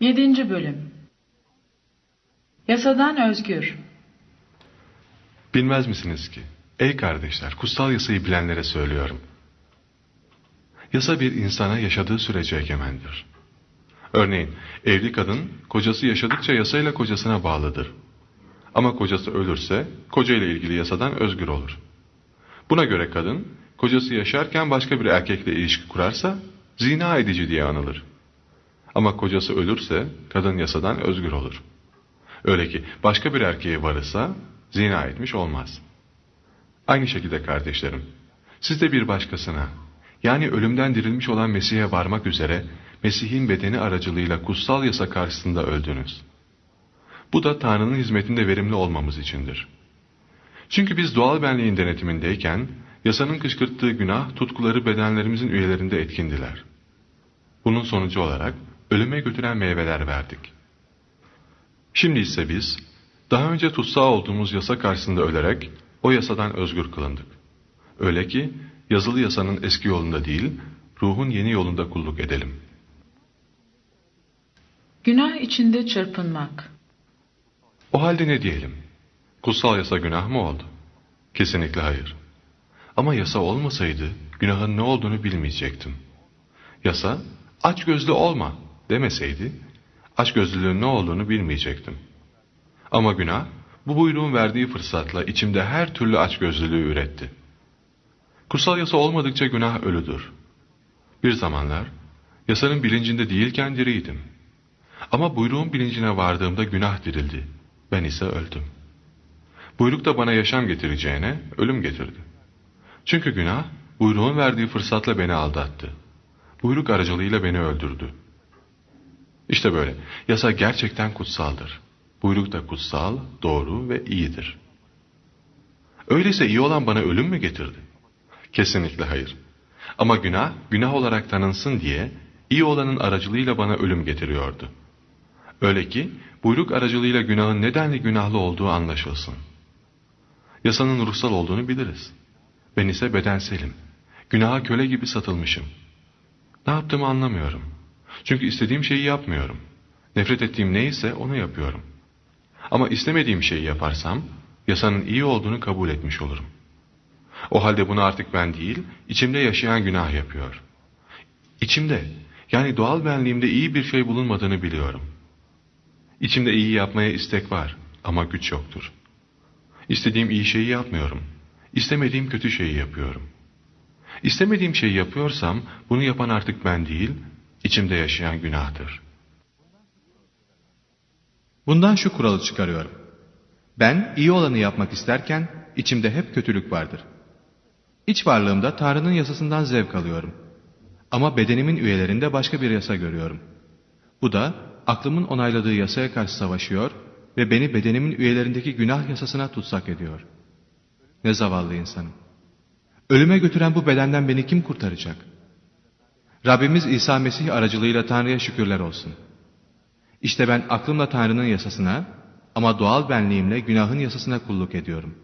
7. Bölüm Yasadan özgür Bilmez misiniz ki? Ey kardeşler, kutsal yasayı bilenlere söylüyorum. Yasa bir insana yaşadığı sürece egemendir. Örneğin, evli kadın, kocası yaşadıkça yasayla kocasına bağlıdır. Ama kocası ölürse, koca ile ilgili yasadan özgür olur. Buna göre kadın, kocası yaşarken başka bir erkekle ilişki kurarsa, zina edici diye anılır. Ama kocası ölürse, kadın yasadan özgür olur. Öyle ki başka bir erkeğe varırsa zina etmiş olmaz. Aynı şekilde kardeşlerim, siz de bir başkasına, yani ölümden dirilmiş olan Mesih'e varmak üzere Mesih'in bedeni aracılığıyla kutsal yasa karşısında öldünüz. Bu da Tanrı'nın hizmetinde verimli olmamız içindir. Çünkü biz doğal benliğin denetimindeyken, yasanın kışkırttığı günah tutkuları bedenlerimizin üyelerinde etkindiler. Bunun sonucu olarak ölüme götüren meyveler verdik. Şimdi ise biz, daha önce tutsağı olduğumuz yasa karşısında ölerek, o yasadan özgür kılındık. Öyle ki, yazılı yasanın eski yolunda değil, ruhun yeni yolunda kulluk edelim. Günah içinde çırpınmak O halde ne diyelim? Kutsal yasa günah mı oldu? Kesinlikle hayır. Ama yasa olmasaydı, günahın ne olduğunu bilmeyecektim. Yasa, aç gözlü olma demeseydi, aç gözlülüğün ne olduğunu bilmeyecektim. Ama günah, bu buyruğun verdiği fırsatla içimde her türlü açgözlülüğü üretti. Kutsal yasa olmadıkça günah ölüdür. Bir zamanlar, yasanın bilincinde değilken diriydim. Ama buyruğun bilincine vardığımda günah dirildi. Ben ise öldüm. Buyruk da bana yaşam getireceğine ölüm getirdi. Çünkü günah, buyruğun verdiği fırsatla beni aldattı. Buyruk aracılığıyla beni öldürdü. İşte böyle. Yasa gerçekten kutsaldır. Buyruk da kutsal, doğru ve iyidir. Öyleyse iyi olan bana ölüm mü getirdi? Kesinlikle hayır. Ama günah, günah olarak tanınsın diye iyi olanın aracılığıyla bana ölüm getiriyordu. Öyle ki buyruk aracılığıyla günahın nedenli günahlı olduğu anlaşılsın. Yasanın ruhsal olduğunu biliriz. Ben ise bedenselim. Günaha köle gibi satılmışım. Ne yaptığımı anlamıyorum. Çünkü istediğim şeyi yapmıyorum. Nefret ettiğim neyse onu yapıyorum. Ama istemediğim şeyi yaparsam, yasanın iyi olduğunu kabul etmiş olurum. O halde bunu artık ben değil, içimde yaşayan günah yapıyor. İçimde, yani doğal benliğimde iyi bir şey bulunmadığını biliyorum. İçimde iyi yapmaya istek var ama güç yoktur. İstediğim iyi şeyi yapmıyorum. İstemediğim kötü şeyi yapıyorum. İstemediğim şeyi yapıyorsam bunu yapan artık ben değil, içimde yaşayan günahtır. Bundan şu kuralı çıkarıyorum. Ben iyi olanı yapmak isterken içimde hep kötülük vardır. İç varlığımda Tanrı'nın yasasından zevk alıyorum. Ama bedenimin üyelerinde başka bir yasa görüyorum. Bu da aklımın onayladığı yasaya karşı savaşıyor ve beni bedenimin üyelerindeki günah yasasına tutsak ediyor. Ne zavallı insanım. Ölüme götüren bu bedenden beni kim kurtaracak? Rabbimiz İsa Mesih aracılığıyla Tanrı'ya şükürler olsun. İşte ben aklımla Tanrı'nın yasasına ama doğal benliğimle günahın yasasına kulluk ediyorum.